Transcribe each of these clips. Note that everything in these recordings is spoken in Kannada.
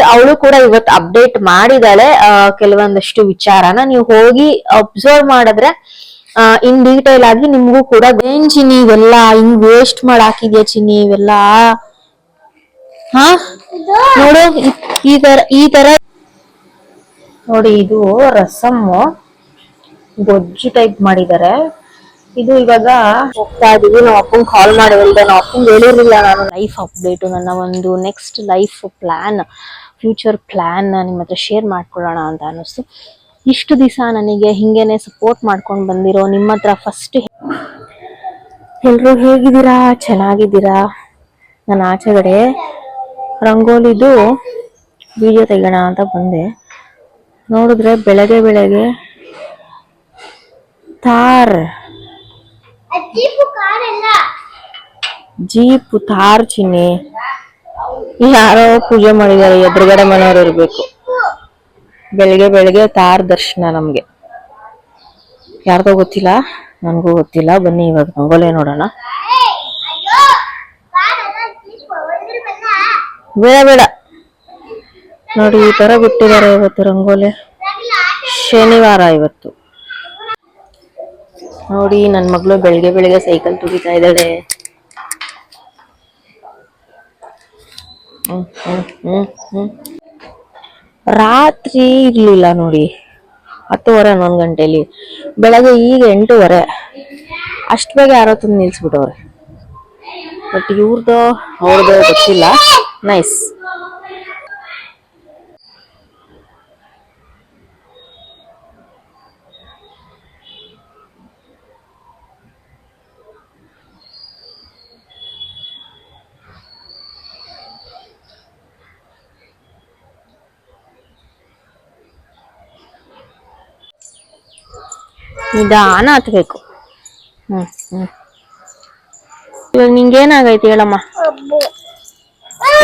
ಅವಳು ಕೂಡ ಇವತ್ತು ಅಪ್ಡೇಟ್ ಮಾಡಿದಾಳೆ. ಕೆಲವೊಂದಷ್ಟು ವಿಚಾರನ ನೀವು ಹೋಗಿ ಅಬ್ಸರ್ವ್ ಮಾಡಿದ್ರೆ ಇನ್ ಡೀಟೇಲ್ ಆಗಿ ನಿಮ್ಗೂ ಕೂಡ ಏನ್ ಚಿನ್ನಿ ಇವೆಲ್ಲ? ಹಿಂಗ್ ವೇಸ್ಟ್ ಮಾಡಿ ಹಾಕಿದ್ಯಾ ಚಿನ್ನಿ ಇವೆಲ್ಲ? ಹಾ? ನೋಡು, ಈ- ತರ, ಈ ತರ. ನೋಡಿ, ಇದು ರಸಮ್ ಗೊಜ್ಜು ಟೈಪ್ ಮಾಡಿದ್ದಾರೆ. ಇದು ಇವಾಗ ಹೋಗ್ತಾ ಇದೀವಿ. ನಾವು ಅಪ್ಪಂಗ್ ಕಾಲ್ ಮಾಡಿ ಹೇಳ್ದೆ ನಾವು ಹೇಳಿರ್ಲಿಲ್ಲ ನಾನು. ಲೈಫ್ ಅಪ್ಡೇಟ್ ನನ್ನ ಒಂದು next life plan future plan ನಿಮ್ಮ ಹತ್ರ ಶೇರ್ ಮಾಡ್ಕೊಳ್ಳೋಣ ಅಂತ ಅನಿಸ್ತು ಇಷ್ಟು ದಿವಸ ನನಗೆ ಹಿಂಗೇನೆ ಸಪೋರ್ಟ್ ಮಾಡ್ಕೊಂಡು ಬಂದಿರೋ ನಿಮ್ಮ ಹತ್ರ ಫಸ್ಟ್ ಎಲ್ಲರೂ ಹೇಗಿದ್ದೀರಾ? ಚೆನ್ನಾಗಿದ್ದೀರಾ? ನಾನು ಆಚೆಗಡೆ ರಂಗೋಲಿದು ವಿಡಿಯೋ ತೆಗೋಣ ಅಂತ ಬಂದೆ. ನೋಡಿದ್ರೆ ಬೆಳಗ್ಗೆ ಬೆಳಗ್ಗೆ ತಾರ್. ಜೀಪು ತಾರ್ ಚಿನ್ನಿ. ಯಾರೋ ಪೂಜೆ ಮಾಡಿದ್ದಾರೆ, ಎದುರುಗಡೆ ಮನೆಯವರು ಇರ್ಬೇಕು. ಬೆಳಿಗ್ಗೆ ಬೆಳಿಗ್ಗೆ ತಾರ್ ದರ್ಶನ ನಮ್ಗೆ. ಯಾರಿಗೋ ಗೊತ್ತಿಲ್ಲ, ನನಗೂ ಗೊತ್ತಿಲ್ಲ. ಬನ್ನಿ ಇವಾಗ ರಂಗೋಲಿ ನೋಡೋಣ. ಬೇಡ ಬೇಡ. ನೋಡಿ, ಈ ತರ ಬಿಟ್ಟಿದ್ದಾರೆ ಇವತ್ತು ರಂಗೋಲಿ. ಶನಿವಾರ ಇವತ್ತು. ನೋಡಿ ನನ್ನ ಮಗಳು ಬೆಳಿಗ್ಗೆ ಬೆಳಿಗ್ಗೆ ಸೈಕಲ್ ತುಗಿತಾ ಇದ್ದಾಳೆ ಹ್ಮ್, ಹ್ಮ್, ಹ್ಮ್, ಹ್ಮ್. ರಾತ್ರಿ ಇರ್ಲಿಲ್ಲ ನೋಡಿ, ಹತ್ತುವರೆ, ಹನ್ನೊಂದು ಗಂಟೆಲಿ. ಬೆಳಗ್ಗೆ ಈಗ ಎಂಟೂವರೆ. ಅಷ್ಟು ಬೇಗ ಯಾರೋ ತಂದು ನಿಲ್ಸ್ಬಿಟ್ಟವ್ರೆ. ಬಟ್ ಇವ್ರದ್ದು ಅವ್ರದ್ದು ಗೊತ್ತಿಲ್ಲ. ನೈಸ್ ನಿಧಾನ ಹತ್ಬೇಕು. ಹ್ಮ್ ಹ್ಮ್. ಇವಾಗ ನಿಂಗೇನಾಗೈತೆ ಹೇಳಮ್ಮ?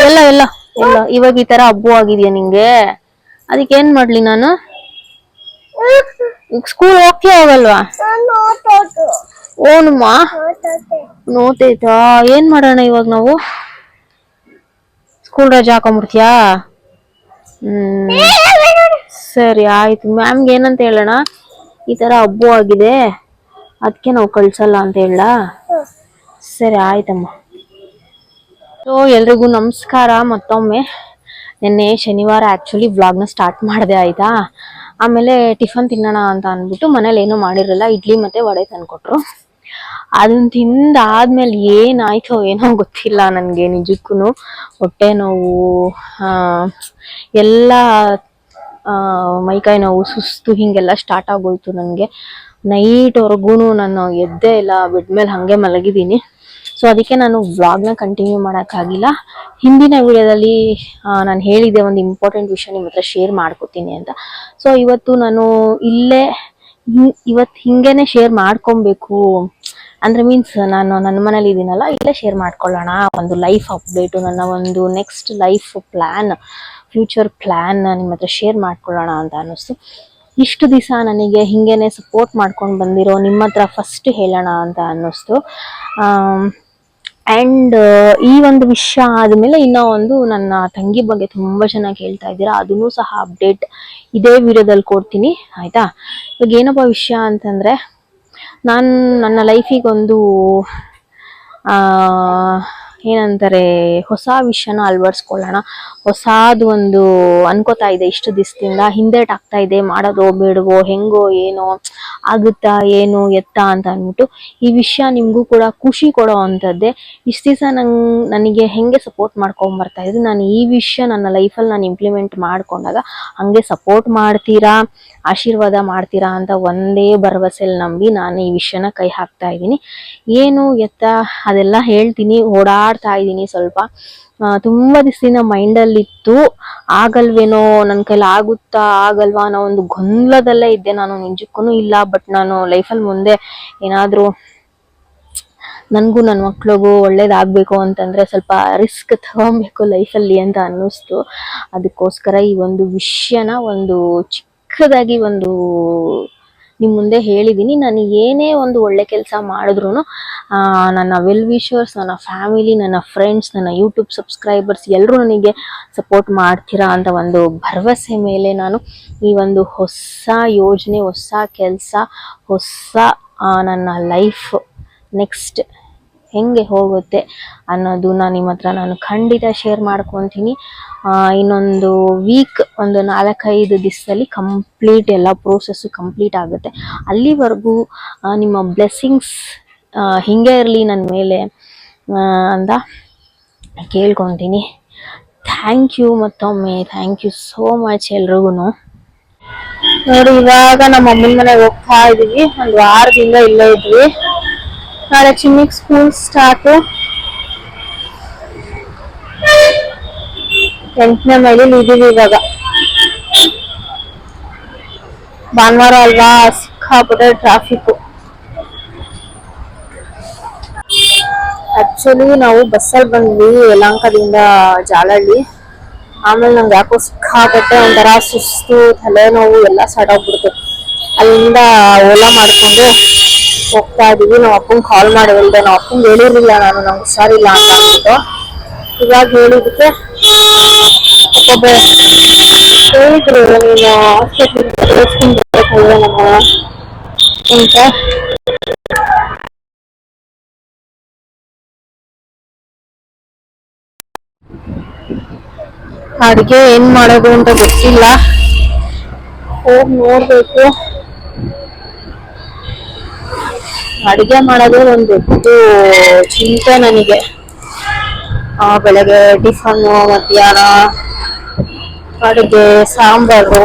ಎಲ್ಲ ಎಲ್ಲ ಎಲ್ಲ. ಇವಾಗ ಈ ತರ ಹಬ್ಬು ಆಗಿದ್ಯಾ ನಿಂಗೆ? ಅದಕ್ಕೆ ಏನ್ ಮಾಡ್ಲಿ ನಾನು? ಈಗ ಸ್ಕೂಲ್ ಹೋಗ್ತೀಯ ಹೋಗಲ್ವಾ ಓನಮ್ಮ? ನೋತೈತಾ ಏನ್ ಮಾಡೋಣ ಇವಾಗ ನಾವು? ಸ್ಕೂಲ್ ರಜಾ ಹಾಕೊಂಡ್ಬಿಡ್ತೀಯಾ ಹ್ಮ್. ಸರಿ ಆಯ್ತು. ಮ್ಯಾಮ್ಗೆ ಏನಂತ ಹೇಳೋಣ? ಈ ತರ ಹಬ್ಬು ಆಗಿದೆ. ಅದಕ್ಕೆ ನಾವು ಕಳ್ಸಲ್ಲ ಅಂತ ಹೇಳ ಸರಿ, ಆಯ್ತಮ್ಮ. ಸೊ ಎಲ್ರಿಗೂ ನಮಸ್ಕಾರ. ಮತ್ತೊಮ್ಮೆ ನಿನ್ನೆ ಶನಿವಾರ ಆ್ಯಕ್ಚುಲಿ ವ್ಲಾಗ್ನ ಸ್ಟಾರ್ಟ್ ಮಾಡಿದೆ, ಆಯಿತಾ? ಆಮೇಲೆ ಟಿಫನ್ ತಿನ್ನೋಣ ಅಂತ ಅಂದ್ಬಿಟ್ಟು ಮನೇಲಿ ಏನೂ ಮಾಡಿರಲ್ಲ, ಇಡ್ಲಿ ಮತ್ತೆ ವಡೆ ತಂದುಕೊಟ್ರು. ಅದನ್ನ ತಿಂದಾದ್ಮೇಲೆ ಏನಾಯ್ತೋ ಏನೋ ಗೊತ್ತಿಲ್ಲ ನನಗೆ ನಿಜಕ್ಕೂ ಹೊಟ್ಟೆ ನೋವು ಎಲ್ಲ ಮೈಕೈ ನೋವು, ಸುಸ್ತು, ಹಿಂಗೆಲ್ಲ ಸ್ಟಾರ್ಟ್ ಆಗೋಯ್ತು ನನಗೆ. ನೈಟ್ವರೆಗೂ ನಾನು ಎದ್ದೇ ಇಲ್ಲ ಬೆಡ್ ಮೇಲೆ ಹಾಗೆ ಮಲಗಿದ್ದೀನಿ. ಸೊ ಅದಕ್ಕೆ ನಾನು ವ್ಲಾಗ್ನ ಕಂಟಿನ್ಯೂ ಮಾಡೋಕ್ಕಾಗಿಲ್ಲ. ಹಿಂದಿನ ವಿಡಿಯೋದಲ್ಲಿ ನಾನು ಹೇಳಿದ್ದೆ ಒಂದು ಇಂಪಾರ್ಟೆಂಟ್ ವಿಷಯ ನಿಮ್ಮ ಹತ್ರ ಶೇರ್ ಮಾಡ್ಕೋತೀನಿ ಅಂತ. ಸೊ ಇವತ್ತು ನಾನು ಇಲ್ಲೇ ಇವತ್ತು ಹಿಂಗೇನೆ ಶೇರ್ ಮಾಡ್ಕೊಬೇಕು. ಅಂದ್ರೆ ಮೀನ್ಸ್ ನಾನು ನನ್ನ ಮನೇಲಿ ಇದ್ದೀನಲ್ಲ ಇಲ್ಲೇ ಶೇರ್ ಮಾಡ್ಕೊಳ್ಳೋಣ, ಒಂದು ಲೈಫ್ ಅಪ್ಡೇಟು ನನ್ನ ಒಂದು next life plan future plan ನಿಮ್ಮ ಹತ್ರ ಶೇರ್ ಮಾಡ್ಕೊಳ್ಳೋಣ ಅಂತ ಅನ್ನಿಸ್ತು. ಇಷ್ಟು ದಿವಸ ನನಗೆ ಹಿಂಗೇನೆ ಸಪೋರ್ಟ್ ಮಾಡ್ಕೊಂಡು ಬಂದಿರೋ ನಿಮ್ಮ ಹತ್ರ ಫಸ್ಟ್ ಹೇಳೋಣ ಅಂತ ಅನ್ನಿಸ್ತು. ಆ್ಯಂಡ್ ಈ ಒಂದು ವಿಷಯ ಆದಮೇಲೆ ಇನ್ನೂ ಒಂದು ನನ್ನ ತಂಗಿ ಬಗ್ಗೆ ತುಂಬ ಚೆನ್ನಾಗಿ ಹೇಳ್ತಾ ಇದ್ದೀರಾ, ಅದನ್ನು ಸಹ ಅಪ್ಡೇಟ್ ಇದೇ ವಿಡಿಯೋದಲ್ಲಿ ಕೊಡ್ತೀನಿ, ಆಯಿತಾ? ಇವಾಗ ಏನಪ್ಪ ವಿಷಯ ಅಂತಂದರೆ ನಾನು ನನ್ನ ಲೈಫಿಗೆ ಒಂದು ಆ, ಏನಂತಾರೆ ಹೊಸ ವಿಷಯನ ಅಳವಡಿಸ್ಕೊಳ್ಳೋಣ. ಹೊಸದು ಒಂದು ಅನ್ಕೋತಾ ಇದೆ ಇಷ್ಟು ದಿವಸದಿಂದ ಹಿಂದೇಟ್ ಆಗ್ತಾ ಇದೆ ಮಾಡೋದೋ ಬೇಡವೋ ಹೆಂಗೋ ಏನೋ ಆಗುತ್ತಾ ಏನು ಎತ್ತ ಅಂತ ಅಂದ್ಬಿಟ್ಟು ಈ ವಿಷಯ ನಿಮಗೂ ಕೂಡ ಖುಷಿ ಕೊಡೋ ಅಂಥದ್ದೇ. ಇಷ್ಟು ದಿವಸ ನಂಗೆ ನನಗೆ ಹೆಂಗೆ ಸಪೋರ್ಟ್ ಮಾಡ್ಕೊಂಬರ್ತಾ ಇದ್ದೀನಿ ಇದ್ದು ನಾನು ಈ ವಿಷಯ ನನ್ನ ಲೈಫಲ್ಲಿ ನಾನು ಇಂಪ್ಲಿಮೆಂಟ್ ಮಾಡ್ಕೊಂಡಾಗ ಹಂಗೆ ಸಪೋರ್ಟ್ ಮಾಡ್ತೀರಾ? ಆಶೀರ್ವಾದ ಮಾಡ್ತೀರಾ ಅಂತ ಒಂದೇ ಭರವಸೆಲಿ ನಂಬಿ ನಾನು ಈ ವಿಷಯನ ಕೈ ಹಾಕ್ತಾ ಇದ್ದೀನಿ. ಏನು ಎತ್ತ ಅದೆಲ್ಲ ಹೇಳ್ತೀನಿ, ಓಡಾಡ್ತಾ ಇದ್ದೀನಿ ಸ್ವಲ್ಪ. ತುಂಬ ದಿವಸದಿಂದ ಮೈಂಡಲ್ಲಿ ಇತ್ತು. ಆಗಲ್ವೇನೋ ನನ್ನ ಕೈಲಿ ಆಗುತ್ತಾ, ಆಗಲ್ವಾ ಅನ್ನೋ ಒಂದು ಗೊಂದಲದಲ್ಲೇ ಇದ್ದೆ ನಾನು. ನಿಜಕ್ಕೂ ಇಲ್ಲ ಬಟ್ ನಾನು ಲೈಫಲ್ಲಿ ಮುಂದೆ ಏನಾದರೂ ನನಗೂ ನನ್ನ ಮಕ್ಳಿಗೂ ಒಳ್ಳೇದಾಗಬೇಕು ಅಂತಂದರೆ ಸ್ವಲ್ಪ ರಿಸ್ಕ್ ತಗೊಬೇಕು ಲೈಫಲ್ಲಿ ಅಂತ ಅನ್ನಿಸ್ತು. ಅದಕ್ಕೋಸ್ಕರ ಈ ಒಂದು ವಿಷಯನ ಒಂದು ಚಿಕ್ಕದಾಗಿ ಒಂದು ನಿಮ್ಮ ಮುಂದೆ ಹೇಳಿದ್ದೀನಿ ನಾನು ಏನೇ ಒಂದು ಒಳ್ಳೆ ಕೆಲಸ ಮಾಡಿದ್ರು ನನ್ನ ವೆಲ್ ವಿಷರ್ಸ್ ನನ್ನ ಫ್ಯಾಮಿಲಿ ನನ್ನ ಫ್ರೆಂಡ್ಸ್ ನನ್ನ ಯೂಟ್ಯೂಬ್ ಸಬ್ಸ್ಕ್ರೈಬರ್ಸ್ ಎಲ್ಲರೂ ನನಗೆ ಸಪೋರ್ಟ್ ಮಾಡ್ತೀರಾ ಅಂತ ಒಂದು ಭರವಸೆ ಮೇಲೆ ನಾನು ಈ ಒಂದು ಹೊಸ ಯೋಜನೆ, ಹೊಸ ಕೆಲಸ, ಹೊಸ ನನ್ನ ಲೈಫ್ ನೆಕ್ಸ್ಟ್ ಹೆಂಗೆ ಹೋಗುತ್ತೆ ಅನ್ನೋದನ್ನ ನಿಮ್ಮ ಹತ್ರ ನಾನು ಖಂಡಿತ ಶೇರ್ ಮಾಡ್ಕೊತೀನಿ. ಇನ್ನೊಂದು ವೀಕ್ ಒಂದು ನಾಲ್ಕೈದು ದಿವಸದಲ್ಲಿ ಕಂಪ್ಲೀಟ್ ಎಲ್ಲ ಪ್ರೋಸೆಸ್ಸು ಕಂಪ್ಲೀಟ್ ಆಗುತ್ತೆ. ಅಲ್ಲಿವರೆಗೂ ನಿಮ್ಮ ಬ್ಲೆಸ್ಸಿಂಗ್ಸ್ ಹಿಂಗೆ ಇರಲಿ ನನ್ನ ಮೇಲೆ ಅಂತ ಕೇಳ್ಕೊತೀನಿ. ಥ್ಯಾಂಕ್ ಯು ಮತ್ತೊಮ್ಮೆ. ಥ್ಯಾಂಕ್ ಯು ಸೋ ಮಚ್ ಎಲ್ರಿಗೂ ನೋಡಿ, ಇವಾಗ ನಮ್ಮ ಅಮ್ಮನ ಮನೆಗೆ ಹೋಗ್ತಾ ಇದೀವಿ. ಒಂದು ವಾರದಿಂದ ಇಲ್ಲೇ ಇದ್ವಿ. ಚಿನ್ನಿಗ್ ಸ್ಕೂಲ್ ಸ್ಟಾರ್ಟು ಎಂಟನೇ ಮೈಲಿ ಇದೀವಿ ಇವಾಗ. ಭಾನುವಾರ ಅಲ್ವಾ? ಸಿಕ್ಕಾಪಟ್ಟೆ ಟ್ರಾಫಿಕ್ ಆಕ್ಚುಲಿ ನಾವು ಬಸ್ಸಲ್ಲಿ ಬಂದ್ವಿ ಯಲಂಕದಿಂದ ಜಾಲಹಳ್ಳಿ. ಆಮೇಲೆ ನಂಗೆ ಯಾಕೋ ಸಿಕ್ಕಾಪಟ್ಟೆ ಒಂಥರ ಸುಸ್ತು, ತಲೆನೋವು ಎಲ್ಲ ಸಡೋಗ್ಬಿಡ್ತು ಅಲ್ಲಿಂದ ಓಲಾ ಮಾಡ್ಕೊಂಡು ಹೋಗ್ತಾ ಇದೀವಿ ನಮ್ಮ ಅಪ್ಪಂಗೆ ಕಾಲ್ ಮಾಡಿ ಹೇಳ್ದೆ ನಮ್ಮ ಅಪ್ಪಂಗೆ ಹೇಳಿರ್ಲಿಲ್ಲ ನಾನು. ನಂಗೆ ಹುಷಾರಿಲ್ಲ ಅಂತ ಅಂದ್ಬಿಟ್ಟು. ಇವಾಗ ಹೇಳಿದಕ್ಕೆ ಒಬ್ಬ ಹೇಳಿದ್ರು, ನೀನು ಹಾಸ್ಪಿಟ್ಲಿಗೆ ತೋರಿಸ್ಕೊಂಡು ನಮ್ಮ ಅಂತ. ಅಡ್ಗೆ ಏನ್ ಮಾಡೋದು ಅಂತ ಗೊತ್ತಿಲ್ಲ. ಹೋಗಿ ನೋಡ್ಬೇಕು. ಅಡ್ಗೆ ಮಾಡೋದೇ ಒಂದು ದೊಡ್ಡ ಚಿಂತೆ ನನಗೆ. ಆ ಬೆಳಗ್ಗೆ ಟಿಫನ್ನು ಮಧ್ಯಾಹ್ನ, ಅಡುಗೆ, ಸಾಂಬಾರು.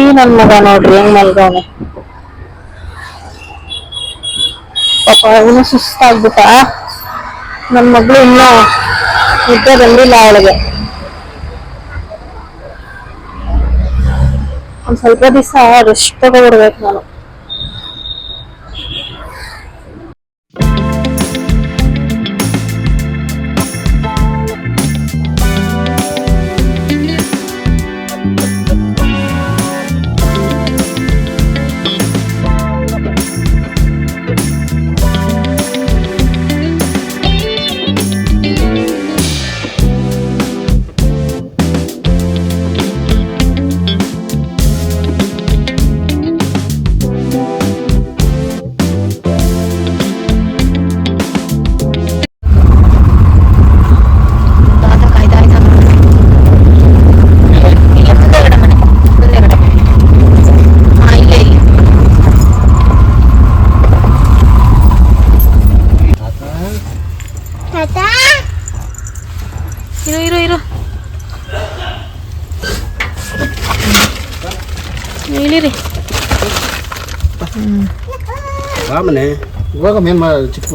ಈ ನನ್ನ ಮಗ ನೋಡ್ರಿ, ಹೆಂಗ್ ಮಲ್ಗವನೆ. ಪಾಪ ಅವನು ಸುಸ್ತಾಗ್ಬಿಟ್ಟ. ನನ್ನ ಮಗಳು ಇನ್ನೂ ನಿದ್ದೆ ಬಂದಿಲ್ಲ ಅವಳಿಗೆ. ಒಂದ್ ಸ್ವಲ್ಪ ದಿವಸ ರೆಸ್ಟ್ ತಗೊಬಿಡ್ಬೇಕು ನಾನು. ರಾಮನೆ ಇವಾಗ ಮೇನ್ ಚಿಕ್ಕ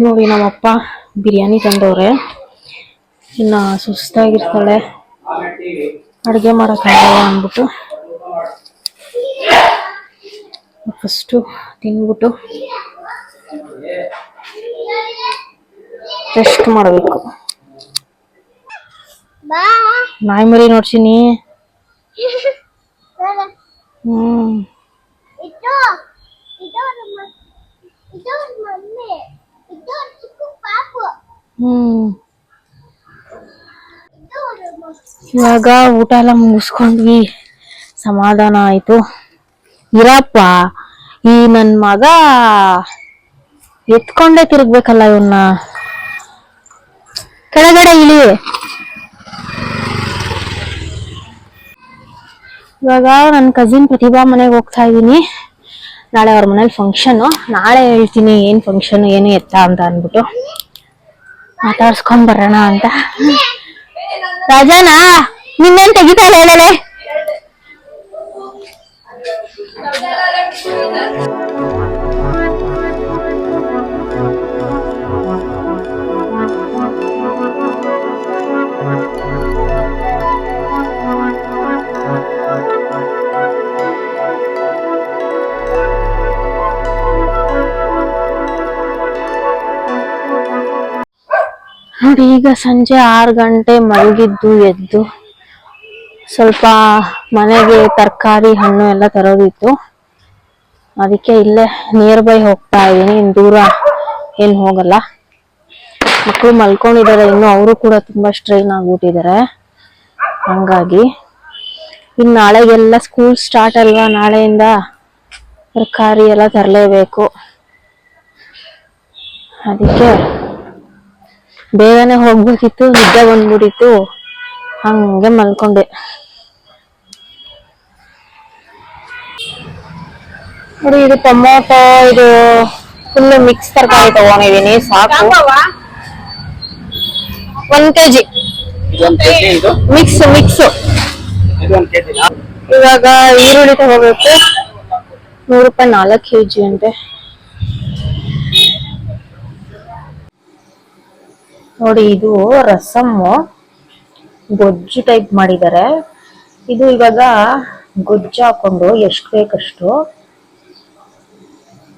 ನೋಡಿ ನಮ್ಮಪ್ಪ ಬಿರಿಯಾನಿ ತಂದವ್ರೆ. ಇನ್ನ ಸುಸ್ತಾಗಿರ್ತಾಳೆ. ಅಡುಗೆ ಮಾಡೋಕ್ಕಾಗಲ್ಲ ಅಂದ್ಬಿಟ್ಟು. ಫಸ್ಟು ತಿಂದ್ಬಿಟ್ಟು ರೆಸ್ಟ್ ಮಾಡಬೇಕು. ನಾಯಿ ಮರಿ ನೋಡ್ಸಿನಿ. ಹ್ಮ್. ಇವಾಗ ಊಟ ಎಲ್ಲ ಮುಗಿಸ್ಕೊಂಡ್ವಿ ಸಮಾಧಾನ ಆಯ್ತು ಇರಪ್ಪ ಈ ನನ್ ಮಗ ಎತ್ಕೊಂಡೇ ತಿರುಗ್ಬೇಕಲ್ಲ ಇವನ್ನ ಕೆಳಗಡೆ ಇಳಿ ಇವಾಗ ನನ್ನ ಕಸಿನ್ ಪ್ರತಿಭಾ ಮನೆಗೆ ಹೋಗ್ತಾ ಇದ್ದೀನಿ ನಾಳೆ ಅವ್ರ ಮನೇಲಿ ಫಂಕ್ಷನ್ ನಾಳೆ ಹೇಳ್ತೀನಿ ಏನು ಫಂಕ್ಷನ್ ಏನು ಎತ್ತ ಅಂತ ಅಂದ್ಬಿಟ್ಟು. ಮಾತಾಡ್ಸ್ಕೊಂಡ್ ಬರೋಣ ಅಂತ. ರಾಜಾನಾ, ನಿನ್ನೇನ್ ತೆಗಿತಾಳೆ ಹೇಳಲೆ? ನೋಡಿ, ಈಗ ಸಂಜೆ ಆರು ಗಂಟೆ ಮಲಗಿದ್ದು, ಎದ್ದು ಸ್ವಲ್ಪ ಮನೆಗೆ ತರಕಾರಿ, ಹಣ್ಣು ಎಲ್ಲ ತರೋದಿತ್ತು. ಅದಕ್ಕೆ ಇಲ್ಲೇ ನಿಯರ್ ಬೈ ಹೋಗ್ತಾ ಇದ್ದೀನಿ. ಇನ್ನು ದೂರ ಏನು ಹೋಗಲ್ಲ. ಮಕ್ಕಳು ಮಲ್ಕೊಂಡಿದ್ದಾರೆ. ಇನ್ನು ಅವರು ಕೂಡ ತುಂಬಾ ಸ್ಟ್ರೈನ್ ಆಗ್ಬಿಟ್ಟಿದ್ದಾರೆ. ಹಂಗಾಗಿ ಇನ್ನು ನಾಳೆಗೆಲ್ಲ ಸ್ಕೂಲ್ ಸ್ಟಾರ್ಟ್ ಅಲ್ವಾ? ನಾಳೆಯಿಂದ ತರಕಾರಿ ಎಲ್ಲ ತರಲೇಬೇಕು. ಅದಕ್ಕೆ ಬೇಗನೆ ಹೋಗ್ಬೇಕಿತ್ತು ನಿದ್ದೆ ಬಂದ್ಬಿಟ್ಟಿತ್ತು. ಹಂಗೆ ಮಲ್ಕೊಂಡೆ. ನೋಡಿ ಇದು ಟೊಮೊಟೊ ಇದು ಫುಲ್ ಮಿಕ್ಸ್ ತರಕಾರಿ ತಗೊಂಡಿದೀನಿ ಸಾಕು. ಒಂದ್ ಕೆಜಿ. ಮಿಕ್ಸ್ ಮಿಕ್ಸ್ ಇವಾಗ ಈರುಳ್ಳಿ ತಗೋಬೇಕು. ನೂರು ರೂಪಾಯಿ ನಾಲ್ಕು ಕೆಜಿ ಅಂತೆ. ನೋಡಿ, ಇದು ರಸಮ್ಮು. ಗೊಜ್ಜು ಟೈಪ್ ಮಾಡಿದ್ದಾರೆ. ಇದು ಇವಾಗ ಗೊಜ್ಜು ಹಾಕೊಂಡು ಎಷ್ಟು ಬೇಕಷ್ಟು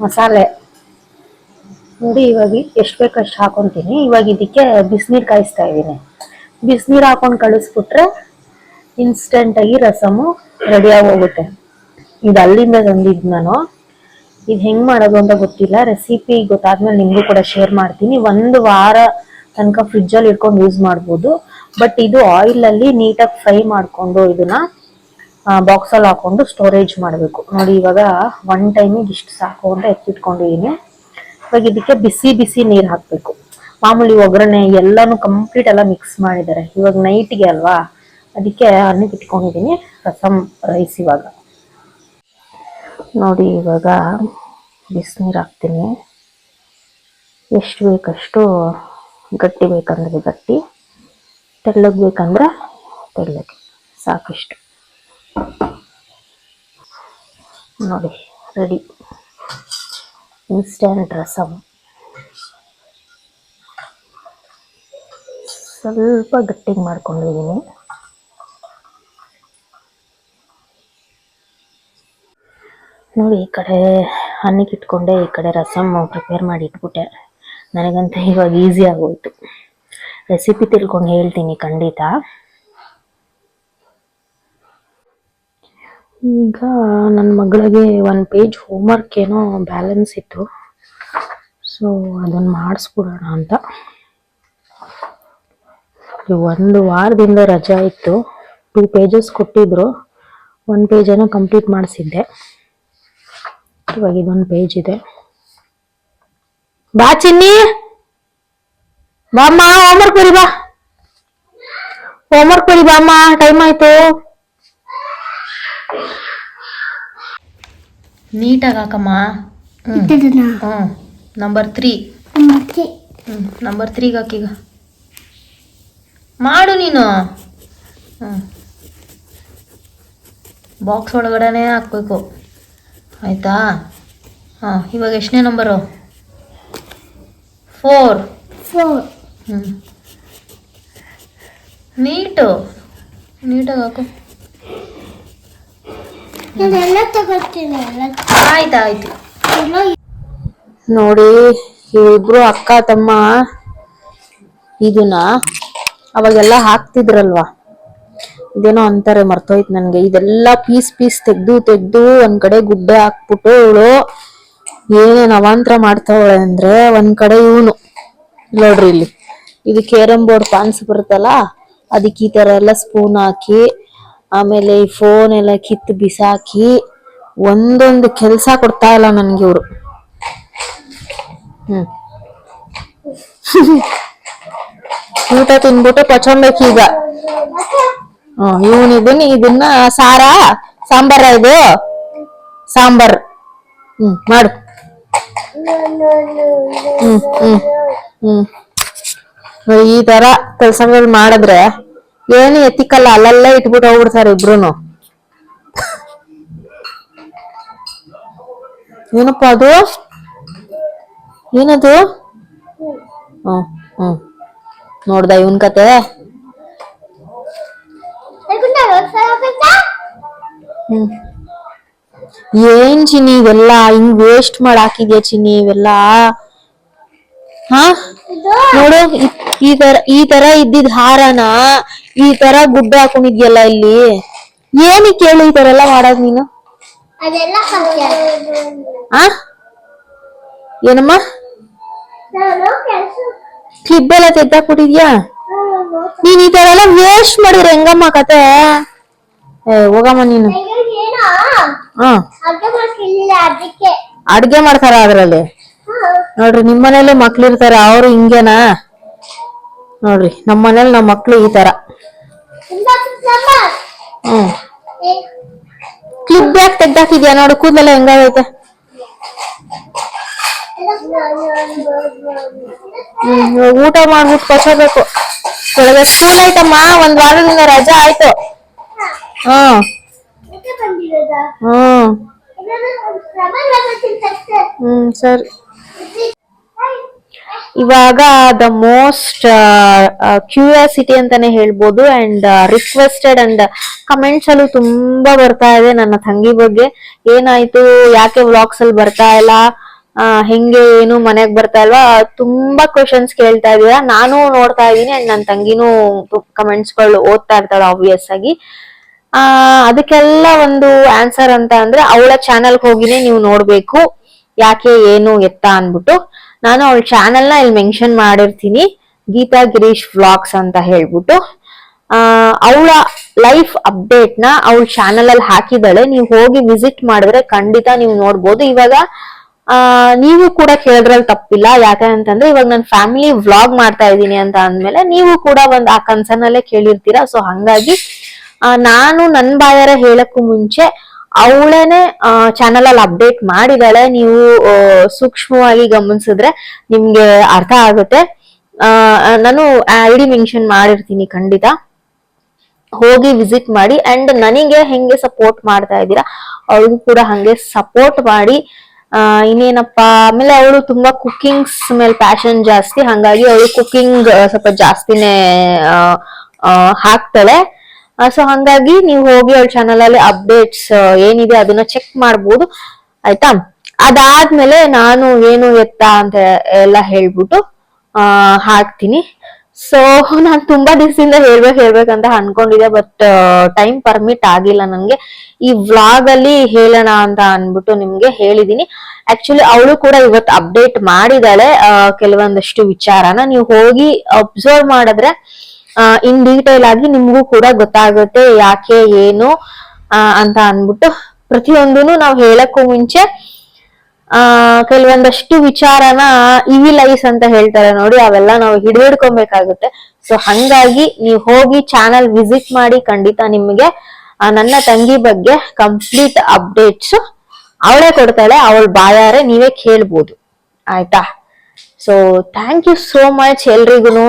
ಮಸಾಲೆ. ನೋಡಿ, ಇವಾಗ ಎಷ್ಟು ಬೇಕಷ್ಟು ಹಾಕೊಂತೀನಿ. ಇವಾಗ ಇದಕ್ಕೆ ಬಿಸಿನೀರು ಕಾಯಿಸ್ತಾ ಇದ್ದೀನಿ. ಬಿಸಿನೀರು ಹಾಕೊಂಡು ಕಳಿಸ್ಬಿಟ್ರೆ ಇನ್ಸ್ಟೆಂಟಾಗಿ ರಸಮು ರೆಡಿ ಹೋಗುತ್ತೆ ಇದು ಅಲ್ಲಿಂದ ತಂದಿದ್ದು ನಾನು. ಇದು ಹೆಂಗೆ ಮಾಡೋದು ಅಂತ ಗೊತ್ತಿಲ್ಲ. ರೆಸಿಪಿ ಗೊತ್ತಾದ್ಮೇಲೆ ನಿಮಗೂ ಕೂಡ ಶೇರ್ ಮಾಡ್ತೀನಿ. ಒಂದು ವಾರ ತನಕ ಫ್ರಿಡ್ಜ್ ಅಲ್ಲಿ ಇಟ್ಕೊಂಡು ಯೂಸ್ ಮಾಡ್ಬೋದು. ಬಟ್ ಇದು ಆಯಿಲ್ ಅಲ್ಲಿ ನೀಟಾಗಿ ಫ್ರೈ ಮಾಡ್ಕೊಂಡು ಇದನ್ನ ಬಾಕ್ಸ್ ಅಲ್ಲಿ ಹಾಕೊಂಡು ಸ್ಟೋರೇಜ್ ಮಾಡಬೇಕು. ನೋಡಿ ಇವಾಗ ಒನ್ ಟೈಮಿಗೆ ಇಷ್ಟು ಸಾಕು ಅಂತ ಎತ್ತಿಟ್ಕೊಂಡಿದೀನಿ. ಇವಾಗ ಇದಕ್ಕೆ ಬಿಸಿ ಬಿಸಿ ನೀರ್ ಹಾಕ್ಬೇಕು. ಮಾಮೂಲಿ ಒಗ್ಗರಣೆ ಎಲ್ಲಾನು ಕಂಪ್ಲೀಟ್ ಎಲ್ಲ ಮಿಕ್ಸ್ ಮಾಡಿದ್ದಾರೆ. ಇವಾಗ ನೈಟ್ಗೆ ಅಲ್ವಾ? ಅದಕ್ಕೆ ಅನ್ನಕ್ಕೆ ಇಟ್ಕೊಂಡಿದೀನಿ ರಸಂ ರೈಸ್ ಇವಾಗ. ನೋಡಿ ಇವಾಗ ಬಿಸಿನೀರು ಹಾಕ್ತೀನಿ. ಎಷ್ಟು ಬೇಕಷ್ಟು ಗಟ್ಟಿ ಬೇಕಂದ್ರೆ ಗಟ್ಟಿ, ತೆಳ್ಳಗೆ ಬೇಕಂದ್ರೆ ತೆಳ್ಳಗೆ, ಸಾಕಷ್ಟು. ನೋಡಿ ರೆಡಿ ಇನ್ಸ್ಟ್ಯಾಂಟ್ ರಸಮ್ ಸ್ವಲ್ಪ ಗಟ್ಟಿಗೆ ಮಾಡ್ಕೊಂಡಿದ್ದೀನಿ ನೋಡಿ, ಈ ಕಡೆ ಹಣ್ಣಿಗೆ ಇಟ್ಕೊಂಡೆ ಈ ಕಡೆ ರಸಮ್ ಪ್ರಿಪೇರ್ ಮಾಡಿ ಇಟ್ಬಿಟ್ಟೆ ನನಗಂತ ಇವಾಗ ಈಸಿ ಆಗೋಯ್ತು. ರೆಸಿಪಿ ತಿಳ್ಕೊಂಡು ಹೇಳ್ತೀನಿ ಖಂಡಿತ. ಈಗ ನನ್ನ ಮಗಳಿಗೆ ಒಂದು ಪೇಜ್ ಹೋಮ್ವರ್ಕ್ ಏನೋ ಬ್ಯಾಲೆನ್ಸ್ ಇತ್ತು. ಸೊ ಅದನ್ನು ಮಾಡಿಸ್ಬಿಡೋಣ ಅಂತ. ಒಂದು ವಾರದಿಂದ ರಜಾ ಇತ್ತು. ಟೂ ಪೇಜಸ್ ಕೊಟ್ಟಿದ್ರು. ಒಂದು ಪೇಜನ್ನು ಕಂಪ್ಲೀಟ್ ಮಾಡಿಸಿದ್ದೆ. ಇವಾಗ ಇದೊಂದು ಪೇಜ್ ಇದೆ. ಬಾ ಚಿನ್ನಿ. ಬಾಮ್ಮ ಹೋಮ್ವರ್ಕ್ ಬರಿ ಬಾ. ಹೋಮ್ವರ್ಕ್ ಬರಿ ಬಾಮ್ಮ ಟೈಮ್ ಆಯ್ತು. ನೀಟಾಗಿ ಹಾಕಮ್ಮ. ಹ್ಞೂ ನಂಬರ್ ತ್ರೀ ಹ್ಞೂ ನಂಬರ್ ತ್ರೀಗೆ ಹಾಕೀಗ ಮಾಡು ನೀನು. ಹ್ಞೂ ಬಾಕ್ಸ್ ಒಳಗಡೆನೇ ಹಾಕ್ಬೇಕು. ಆಯ್ತಾ? ಹಾಂ ಇವಾಗ ಎಷ್ಟನೇ ನಂಬರು ಫೋರ್ ಫೋರ್ ಹ್ಞೂ ನೀಟು. ನೀಟಾಗಿ ಹಾಕು. ನಾನೆಲ್ಲ ತಗೋತೀನಿ ಎಲ್ಲ. ಆಯ್ತು ಆಯ್ತು. ಎಲ್ಲ ನೋಡಿ ಇಬ್ರು ಅಕ್ಕ ತಮ್ಮ ಇದನ್ನ ಅವಾಗೆಲ್ಲ ಹಾಕ್ತಿದ್ರಲ್ವಾ? ಇದೇನೋ ಅಂತಾರೆ ಮರ್ತೋಯ್ತು ನನಗೆ. ಇದೆಲ್ಲ ಪೀಸ್ ಪೀಸ್ ತೆಗ್ದು ತೆಗ್ದು ಒಂದ್ ಕಡೆ ಗುಡ್ಡೆ ಹಾಕ್ಬಿಟ್ಟು ಇವಳು ಏನೇನ್ ಅವಾಂತರ ಮಾಡ್ತಾವಳೆ ಅಂದ್ರೆ ಒಂದ್ ಕಡೆ ಇವನು. ನೋಡ್ರಿ ಇಲ್ಲಿ. ಇದು ಕೇರಂ ಬೋರ್ಡ್ ಪಾನ್ಸ್ ಬರುತ್ತಲ್ಲ ಅದಕ್ಕೆ ಈ ತರ ಎಲ್ಲ ಸ್ಪೂನ್ ಹಾಕಿ, ಆಮೇಲೆ ಈ ಫೋನ್ ಎಲ್ಲ ಕಿತ್ತು ಬಿಸಾಕಿ, ಒಂದೊಂದು ಕೆಲ್ಸ ಕೊಡ್ತಾ ಇಲ್ಲ ನನ್ಗೆ ಇವ್ರು. ಹ್ಮ್. ಊಟ ತಿನ್ಬಿಟ್ಟು ಪಚೊಂಬೇಕು ಈಗ. ಹ್ಮ್, ಇವನ್ ಇದನ್ನ ಇದನ್ನ ಸಾರ? ಸಾಂಬಾರ ಇದು? ಸಾಂಬಾರ್. ಹ್ಮ್, ಮಾಡು. ಹ್ಮ್ ಹ್ಮ್. ಹ್ಮ್ ಈ ತರ ಕೆಲ್ಸಗಳು ಮಾಡಿದ್ರೆ ಏನು ಎತ್ತಿಕಲ್ಲ ಅಲ್ಲಲ್ಲೇ ಇಟ್ಬಿಟ್ಟು ಹೋಗ್ಬಿಡ್ತಾರೆ ಇಬ್ರುನು. ಏನಪ್ಪ ಅದು? ಏನದು? ಹ್ಮ್ ಹ್ಮ್. ನೋಡ್ದ ಇವನ್ ಕತೆ. ಹ್ಮ್. ಏನ್ ಚಿನ್ನಿ ಇವೆಲ್ಲ? ಹಿಂಗ್ ವೇಸ್ಟ್ ಮಾಡಿ ಹಾಕಿದ್ಯಾ ಚಿನ್ನಿ ಇವೆಲ್ಲ? ಹಾ? ನೋಡು ಈ ತರ ಈ ತರ ಇದ್ದಿದ್ ಹಾರನ ಈ ತರ ಗುಡ್ಡ ಹಾಕೊಂಡಿದ್ಯಲ್ಲ ಇಲ್ಲಿ. ಏನಕ್ಕೆ ಹೇಳು ಈ ತರ ಎಲ್ಲ ಮಾಡೋದ್ ನೀನು? ಆ? ಏನಮ್ಮ? ಕ್ಲಿಬ್ ಎಲ್ಲ ತೆಗ್ದಾಕ್ಬಿಟ್ಟಿದ್ಯಾ? ನೀನ್ ಈ ತರ ಎಲ್ಲ ವೇಸ್ಟ್ ಮಾಡಿದ್ರೆ ಹೆಂಗಮ್ಮ ಕತೆ? ಏ ಹೋಗಮ್ಮ ನೀನು ಏನೋ ಹ ಅರ್ಧ ಮಾಡ್ತಿರ್ಲಿಲ್ಲ ಅದಕ್ಕೆ ಅಡ್ಗೆ ಮಾಡ್ತಾರ ಅದ್ರಲ್ಲಿ. ನೋಡ್ರಿ ನಿಮ್ ಮನೇಲಿ ಮಕ್ಳು ಇರ್ತಾರ ಅವ್ರು ಹಿಂಗೇನಾ? ನೋಡ್ರಿ ನಮ್ ಮನೇಲಿ ನಮ್ ಮಕ್ಳು ಈ ತರ. ಹ್ಮ್. ಕ್ಲಿಪ್ ಬ್ಯಾಗ್ ತೆಗ್ದಾಕಿದ್ಯಾ? ನೋಡು ಕೂದಲೆಲ್ಲ ಹೆಂಗಾಗೈತೆ? ಹ್ಮ್ ಊಟ ಮಾಡ್ಬಿಟ್ಟು ಕೊಚ್ಚಬೇಕು ಕೆಳಗೆ ಸ್ಕೂಲ್ ಐತಮ್ಮ ಒಂದ್ ವಾರದಿಂದ ರಜಾ ಆಯ್ತು. ಹ್ಮ್. ಹ್ಮ್. ಹ್ಮ್ ಸರಿ. ಇವಾಗ ದ ಮೋಸ್ಟ್ ಕ್ಯೂರಿಯಾಸಿಟಿ ಅಂತಾನೆ ಹೇಳ್ಬೋದು ಅಂಡ್ ರಿಕ್ವೆಸ್ಟೆಡ್ ಅಂಡ್ ಕಮೆಂಟ್ಸ್ ಅಲ್ಲೂ ತುಂಬಾ ಬರ್ತಾ ಇದೆ ನನ್ನ ತಂಗಿ ಬಗ್ಗೆ. ಏನಾಯ್ತು? ಯಾಕೆ ವ್ಲಾಗ್ಸ್ ಅಲ್ಲಿ ಬರ್ತಾ ಇಲ್ಲ? ಹೆಂಗೆ ಏನು ಮನೆಗ್ ಬರ್ತಾ ಇಲ್ವಾ? ತುಂಬಾ ಕ್ವಶನ್ಸ್ ಕೇಳ್ತಾ ಇದೀರಾ ನಾನು ನೋಡ್ತಾ ಇದೀನಿ ಅಂಡ್ ನನ್ನ ತಂಗಿನೂ ಕಮೆಂಟ್ಸ್ಗಳು ಓದ್ತಾ ಇರ್ತಾಳೆ ಆಬ್ವಿಯಸ್ ಆಗಿ. ಆ, ಅದಕ್ಕೆಲ್ಲ ಒಂದು ಆನ್ಸರ್ ಅಂತ ಅಂದ್ರೆ ಅವಳ ಚಾನಲ್ ಹೋಗಿನೇ ನೀವು ನೋಡ್ಬೇಕು. ಯಾಕೆ, ಏನು, ಎತ್ತ ಅನ್ಬಿಟ್ಟು ನಾನು ಅವಳ ಚಾನೆಲ್ನ ಇಲ್ಲಿ ಮೆನ್ಷನ್ ಮಾಡಿರ್ತೀನಿ. ಗೀತಾ ಗಿರೀಶ್ ವ್ಲಾಗ್ಸ್ ಅಂತ ಹೇಳ್ಬಿಟ್ಟು. ಅವಳ ಲೈಫ್ ಅಪ್ಡೇಟ್ನ ಅವಳ ಚಾನಲ್ ಅಲ್ಲಿ ಹಾಕಿದಾಳೆ ನೀವು ಹೋಗಿ ವಿಸಿಟ್ ಮಾಡಿದ್ರೆ ಖಂಡಿತ ನೀವು ನೋಡ್ಬೋದು. ಇವಾಗ ನೀವು ಕೂಡ ಕೇಳಿದ್ರಲ್ಲಿ ತಪ್ಪಿಲ್ಲ. ಯಾಕೆ ಅಂತಂದ್ರೆ ಇವಾಗ ನನ್ನ ಫ್ಯಾಮಿಲಿ ವ್ಲಾಗ್ ಮಾಡ್ತಾ ಇದ್ದೀನಿ ಅಂತ ಅಂದ್ಮೇಲೆ ನೀವು ಕೂಡ ಒಂದ್ ಆ ಕನ್ಸರ್ನಲ್ಲೇ ಕೇಳಿರ್ತೀರಾ. ಸೊ ಹಂಗಾಗಿ ನಾನು ನನ್ ಬಾಯಾರ ಹೇಳಕ್ಕೂ ಮುಂಚೆ ಅವಳೇನೆ ಚಾನಲ್ ಅಲ್ಲಿ ಅಪ್ಡೇಟ್ ಮಾಡಿದಾಳೆ. ನೀವು ಸೂಕ್ಷ್ಮವಾಗಿ ಗಮನಿಸಿದ್ರೆ ನಿಮ್ಗೆ ಅರ್ಥ ಆಗುತ್ತೆ. ನಾನು ಐ ಡಿ ಮೆನ್ಷನ್ ಮಾಡಿರ್ತೀನಿ ಖಂಡಿತ. ಹೋಗಿ ವಿಸಿಟ್ ಮಾಡಿ ಅಂಡ್ ನನಗೆ ಹೆಂಗೆ ಸಪೋರ್ಟ್ ಮಾಡ್ತಾ ಇದ್ದೀರಾ ಅವಳಿಗೂ ಕೂಡ ಹಂಗೆ ಸಪೋರ್ಟ್ ಮಾಡಿ. ಇನ್ನೇನಪ್ಪ, ಆಮೇಲೆ ಅವಳು ತುಂಬಾ ಕುಕ್ಕಿಂಗ್ಸ್ ಮೇಲೆ ಪ್ಯಾಷನ್ ಜಾಸ್ತಿ. ಹಂಗಾಗಿ ಅವಳು ಕುಕ್ಕಿಂಗ್ ಸ್ವಲ್ಪ ಜಾಸ್ತಿನೇ ಹಾಕ್ತಾಳೆ ಸೊ ಹಂಗಾಗಿ ನೀವು ಹೋಗಿ ಅವಳ ಚಾನಲ್ ಅಲ್ಲಿ ಅಪ್ಡೇಟ್ಸ್ ಏನಿದೆ ಅದನ್ನ ಚೆಕ್ ಮಾಡ್ಬೋದು. ಆಯ್ತಾ? ಅದಾದ್ಮೇಲೆ ನಾನು ಏನು ಎತ್ತ ಅಂತ ಎಲ್ಲ ಹೇಳ್ಬಿಟ್ಟು, ಆ, ಹಾಕ್ತೀನಿ. ಸೊ ನಾನು ತುಂಬಾ ದಿವಸದಿಂದ ಹೇಳ್ಬೇಕು ಹೇಳ್ಬೇಕಂತ ಅನ್ಕೊಂಡಿದ್ದೆ ಬಟ್ ಟೈಮ್ ಪರ್ಮಿಟ್ ಆಗಿಲ್ಲ ನನ್ಗೆ ಈ ವ್ಲಾಗ್ ಅಲ್ಲಿ ಹೇಳೋಣ ಅಂತ ಅನ್ಬಿಟ್ಟು ನಿಮ್ಗೆ ಹೇಳಿದೀನಿ. ಆಕ್ಚುಲಿ ಅವಳು ಕೂಡ ಇವತ್ತು ಅಪ್ಡೇಟ್ ಮಾಡಿದಾಳೆ ಕೆಲವೊಂದಷ್ಟು ವಿಚಾರನ. ನೀವು ಹೋಗಿ ಅಬ್ಸರ್ವ್ ಮಾಡಿದ್ರೆ ಇನ್ ಡೀಟೇಲ್ ಆಗಿ ನಿಮ್ಗೂ ಕೂಡ ಗೊತ್ತಾಗುತ್ತೆ ಯಾಕೆ, ಏನು ಅಂತ ಅನ್ಬಿಟ್ಟು ಪ್ರತಿಯೊಂದೂ ನಾವು ಹೇಳಕ್ಕೂ ಮುಂಚೆ, ಆ, ಕೆಲವೊಂದಷ್ಟು ವಿಚಾರನ ಇವಿಲೈಸ್ ಅಂತ ಹೇಳ್ತಾರೆ ನೋಡಿ, ಅವೆಲ್ಲ ನಾವು ಹಿಡಿದಿಡ್ಕೊಬೇಕಾಗುತ್ತೆ. ಸೊ ಹಂಗಾಗಿ ನೀವು ಹೋಗಿ ಚಾನಲ್ ವಿಸಿಟ್ ಮಾಡಿ ಖಂಡಿತ ನಿಮಗೆ ನನ್ನ ತಂಗಿ ಬಗ್ಗೆ ಕಂಪ್ಲೀಟ್ ಅಪ್ಡೇಟ್ಸ್ ಅವಳೇ ಕೊಡ್ತಾಳೆ, ಅವಳ ಬಾಯಾರೆ ನೀವೇ ಕೇಳ್ಬೋದು. ಆಯ್ತಾ? So thank you so much ಎಲ್ರಿಗೂ